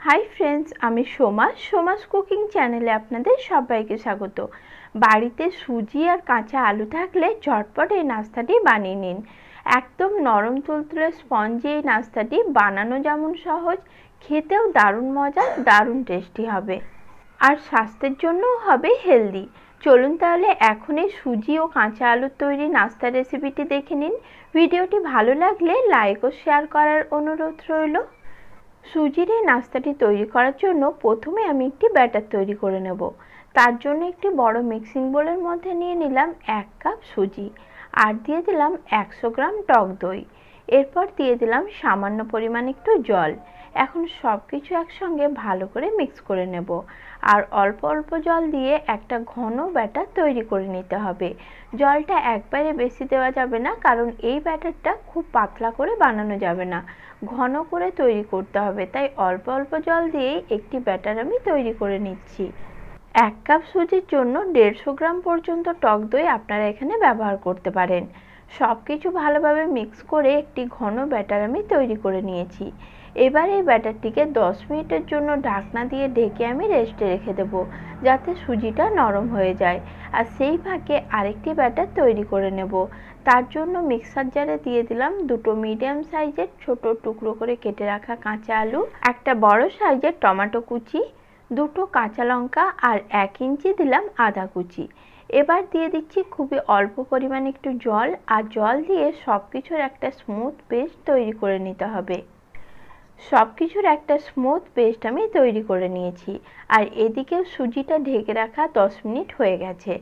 Hi friends আমি Soma. Soma's cooking চ্যানেলে আপনাদের সবাইকে স্বাগত। বাড়িতে সুজি আর কাঁচা আলু থাকলে ঝটপট এই নাস্তাটি বানিয়ে নিন। একদম নরম তুলতুলে স্পঞ্জি এই নাস্তাটি বানানো যেমন সহজ, খেতেও দারুণ মজা, দারুণ টেস্টি হবে। আর স্বাস্থ্যের জন্যও হবে হেলদি। চলুন তাহলে এখন এই সুজি ও কাঁচা আলুর তৈরি নাস্তার রেসিপিটি দেখে নিন। ভিডিওটি ভালো লাগলে লাইক ও শেয়ার করার অনুরোধ রইল। সুজির এই নাস্তাটি তৈরি করার জন্য প্রথমে আমি একটি ব্যাটার তৈরি করে নেব। তার জন্য একটি বড় মিক্সিং বোলের মধ্যে নিয়ে নিলাম এক কাপ সুজি আর দিয়ে দিলাম একশো গ্রাম টক দই। এরপর দিয়ে দিলাম সামান্য পরিমাণ একটু জল। এখন সব কিছু একসঙ্গে ভালো করে মিক্স করে নেব। আর অল্প অল্প জল দিয়ে একটা ঘন ব্যাটার তৈরি করে নিতে হবে। জলটা একবারে বেশি দেওয়া যাবে না, কারণ এই ব্যাটারটা খুব পাতলা করে বানানো যাবে না। ঘন করে তৈরি করতে হবে, তাই অল্প অল্প জল দিয়েই একটি ব্যাটার আমি তৈরি করে নিচ্ছি। এক কাপ সুজির জন্য দেড়শো গ্রাম পর্যন্ত টক দই আপনারা এখানে ব্যবহার করতে পারেন। সব কিছু ভালোভাবে মিক্স করে একটি ঘন ব্যাটার আমি তৈরি করে নিয়েছি। এবার এই ব্যাটারটিকে 10 মিনিটের জন্য ঢাকনা দিয়ে ঢেকে আমি রেস্টে রেখে দেব, যাতে সুজিটা নরম হয়ে যায়। আর সেই ফাঁকে আরেকটি ব্যাটার তৈরি করে নেব। তার জন্য মিক্সার জারে দিয়ে দিলাম দুটো মিডিয়াম সাইজের ছোট টুকরো করে কেটে রাখা কাঁচা আলু, একটা বড় সাইজের টমেটো কুচি, দুটো কাঁচা লঙ্কা আর এক ইঞ্চি দিলাম আদা কুচি। এবার দিয়ে দিচ্ছি খুবই অল্প পরিমাণে একটু জল, আর জল দিয়ে সব কিছুর একটা স্মুথ পেস্ট তৈরি করে নিতে হবে। সব কিছুর একটা স্মুথ পেস্ট আমি তৈরি করে নিয়েছি। আর এদিকেও সুজিটা ঢেকে রাখা দশ মিনিট হয়ে গেছে।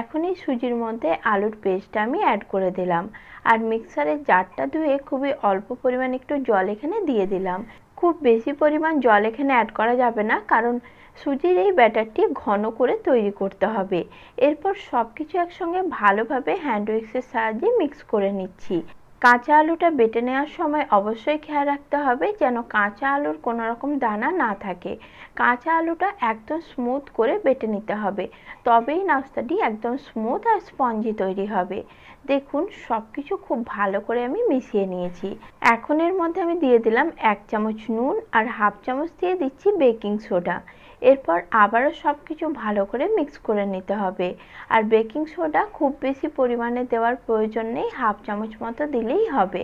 এখন এই সুজির মধ্যে আলুর পেস্টটা আমি অ্যাড করে দিলাম। আর মিক্সারের জারটা ধুয়ে খুবই অল্প পরিমাণ একটু জল এখানে দিয়ে দিলাম। খুব বেশি পরিমাণ জল এখানে অ্যাড করা যাবে না, কারণ সুজির এই ব্যাটারটি ঘন করে তৈরি করতে হবে। এরপর সব কিছু একসঙ্গে ভালোভাবে হ্যান্ড উইক্সের সাহায্যে মিক্স করে নিচ্ছি। কাঁচা আলুটা বেটে নেওয়ার সময় অবশ্যই খেয়াল রাখতে হবে যেন কাঁচা আলুর কোনো রকম দানা না থাকে। কাঁচা আলুটা একদম স্মুথ করে বেটে নিতে হবে। তবেই নাস্তাটি একদম স্মুথ আর স্পঞ্জি তৈরি হবে। দেখুন সব কিছু খুব ভালো করে আমি মিশিয়ে নিয়েছি। এখন এর মধ্যে আমি দিয়ে দিলাম এক চামচ নুন আর হাফ চামচ দিয়ে দিচ্ছি বেকিং সোডা। এরপর আবারও সব কিছু ভালো করে মিক্স করে নিতে হবে। আর বেকিং সোডা খুব বেশি পরিমাণে দেওয়ার প্রয়োজন নেই, হাফ চামচ মতো দিলেই হবে।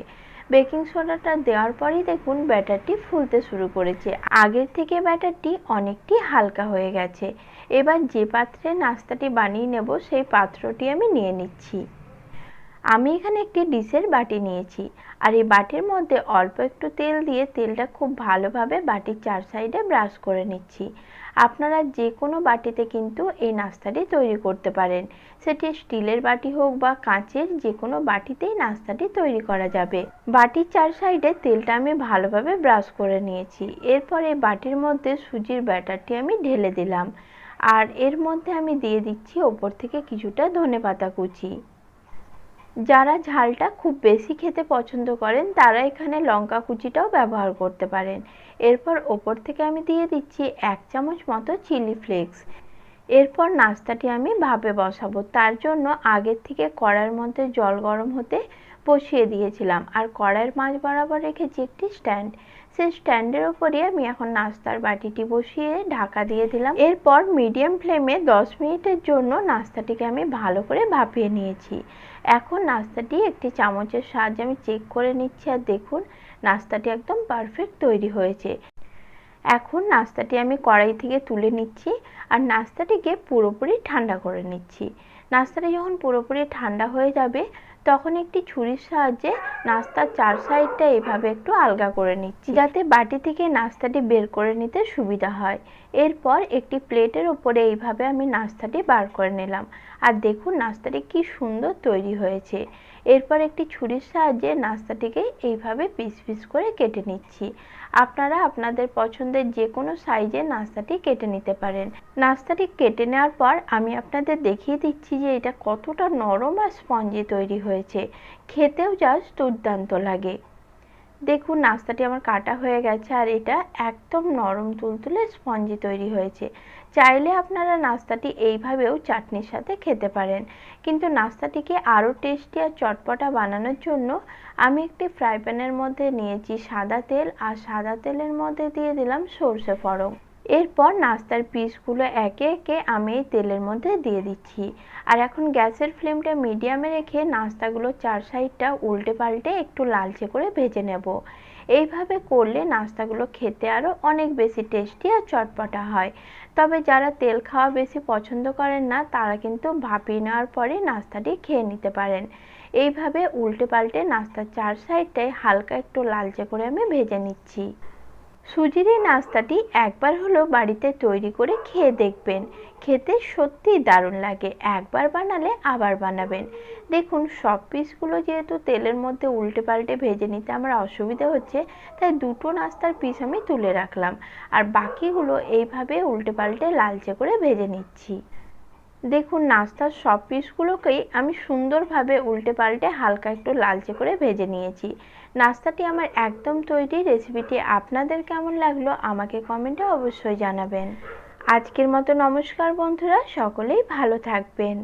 বেকিং সোডাটা দেওয়ার পরেই দেখুন ব্যাটারটি ফুলতে শুরু করেছে। আগের থেকে ব্যাটারটি অনেকটি হালকা হয়ে গেছে। এবার যে পাত্রে নাস্তাটি বানিয়ে নেব, সেই পাত্রটি আমি নিয়ে নিচ্ছি। আমি এখানে একটি ডিশের বাটি নিয়েছি আর এই বাটির মধ্যে অল্প একটু তেল দিয়ে তেলটা খুব ভালোভাবে বাটির চার সাইডে ব্রাশ করে নিচ্ছি। আপনারা যে কোনো বাটিতে কিন্তু এই নাস্তাটি তৈরি করতে পারেন। সেটি স্টিলের বাটি হোক বা কাঁচের যে কোনো বাটিতেই নাস্তাটি তৈরি করা যাবে। বাটির চার সাইডে তেলটা আমি ভালোভাবে ব্রাশ করে নিয়েছি। এরপর বাটির মধ্যে সুজির ব্যাটারটি আমি ঢেলে দিলাম। আর এর মধ্যে আমি দিয়ে দিচ্ছি ওপর থেকে কিছুটা ধনে পাতা কুচি। যারা ঝালটা খুব বেশি খেতে পছন্দ করেন, তারা এখানে লঙ্কা কুচিটাও ব্যবহার করতে পারেন। এরপর ওপর থেকে আমি দিয়ে দিচ্ছি এক চামচ মতো চিলি ফ্লেক্স। এরপর নাস্তাটি আমি ভাপে বসাবো। তার জন্য আগের থেকে কড়ার মধ্যে জল গরম হতে বসিয়ে দিয়েছিলাম। আর কড়াইয়ের মাছ বরাবর রেখেছি একটি স্ট্যান্ড। সেই স্ট্যান্ডের ওপরে আমি এখন নাস্তার বাটিটি বসিয়ে ঢাকা দিয়ে দিলাম। এরপর মিডিয়াম ফ্লেমে দশ মিনিটের জন্য নাস্তাটিকে আমি ভালো করে ভাপিয়ে নিয়েছি। এখন নাস্তাটি একটি চামচের সাহায্যে আমি চেক করে নিচ্ছি আর দেখুন, নাস্তাটি একদম পারফেক্ট তৈরি হয়েছে। এখন নাস্তাটি আমি কড়াই থেকে তুলে নিচ্ছি আর নাস্তাটিকে পুরোপুরি ঠান্ডা করে নিচ্ছি। নাস্তাটি যখন পুরোপুরি ঠান্ডা হয়ে যাবে তখন একটি ছুরির সাহায্যে নাস্তার চার সাইডটা এভাবে একটু আলগা করে নিচ্ছি। যাতে বাটি থেকে নাস্তাটি বের করে নিতে সুবিধা হয়। এরপর একটি প্লেটের ওপরে এইভাবে আমি নাস্তাটি বার করে নিলাম। আর দেখুন, নাস্তাটি কি সুন্দর তৈরি হয়েছে। এরপর একটি ছুরির সাহায্যে নাস্তাটিকে এইভাবে পিস পিস করে কেটে নিচ্ছি। আপনারা আপনাদের পছন্দের যে কোনো সাইজে নাস্তাটি কেটে নিতে পারেন। নাস্তাটি কেটে নেওয়ার পর আমি আপনাদের দেখিয়ে দিচ্ছি যে এটা কতটা নরম আর স্পঞ্জি তৈরি হয়েছে। খেতেও জাস্ট দুর্দান্ত লাগে। দেখুন, নাস্তাটি আমার কাটা হয়ে গেছে আর এটা একদম নরম তুলতুলে স্পঞ্জি তৈরি হয়েছে। চাইলে আপনারা নাস্তাটি এইভাবেও চাটনির সাথে খেতে পারেন। কিন্তু নাস্তাটিকে আরও টেস্টি আর চটপটা বানানোর জন্য আমি একটি ফ্রাই প্যানের মধ্যে নিয়েছি সাদা তেল আর সাদা তেলের মধ্যে দিয়ে দিলাম সর্ষে ফোড়ন। এরপর নাস্তার পিসগুলো একে একে আমি তেলের মধ্যে দিয়ে দিচ্ছি। আর এখন গ্যাসের ফ্লেমটা মিডিয়ামে রেখে নাস্তাগুলো চার সাইডটা উল্টে পাল্টে একটু লালচে করে ভেজে নেব। এইভাবে করলে নাস্তাগুলো খেতে আরও অনেক বেশি টেস্টি আর চটপটা হয়। তবে যারা তেল খাওয়া বেশি পছন্দ করেন না, তারা কিন্তু ভাপিয়ে নেওয়ার পরে নাস্তাটি খেয়ে নিতে পারেন। এইভাবে উল্টে পাল্টে নাস্তার চার সাইডটায় হালকা একটু লালচে করে আমি ভেজে নিচ্ছি। সুজির এই নাস্তাটি একবার হলো বাড়িতে তৈরি করে খেয়ে দেখবেন। খেতে সত্যি দারুণ লাগে। একবার বানালে আবার বানাবেন। দেখুন, সব পিসগুলো যেহেতু তেলের মধ্যে উল্টে পাল্টে ভেজে নিতে আমার অসুবিধা হচ্ছে, তাই দুটো নাস্তার পিস আমি তুলে রাখলাম। আর বাকিগুলো এইভাবে উল্টে পাল্টে লালচে করে ভেজে নিচ্ছি। দেখুন, নাস্তার সব পিসগুলোকেই আমি সুন্দরভাবে উল্টে পাল্টে হালকা একটু লালচে করে ভেজে নিয়েছি। নাস্তাটি আমার একদম তৈরি রেসিপিটি আপনাদের কেমন লাগল আমাকে কমেন্টে অবশ্যই জানাবেন। আজকের মতো নমস্কার বন্ধুরা, সকলেই ভালো থাকবেন।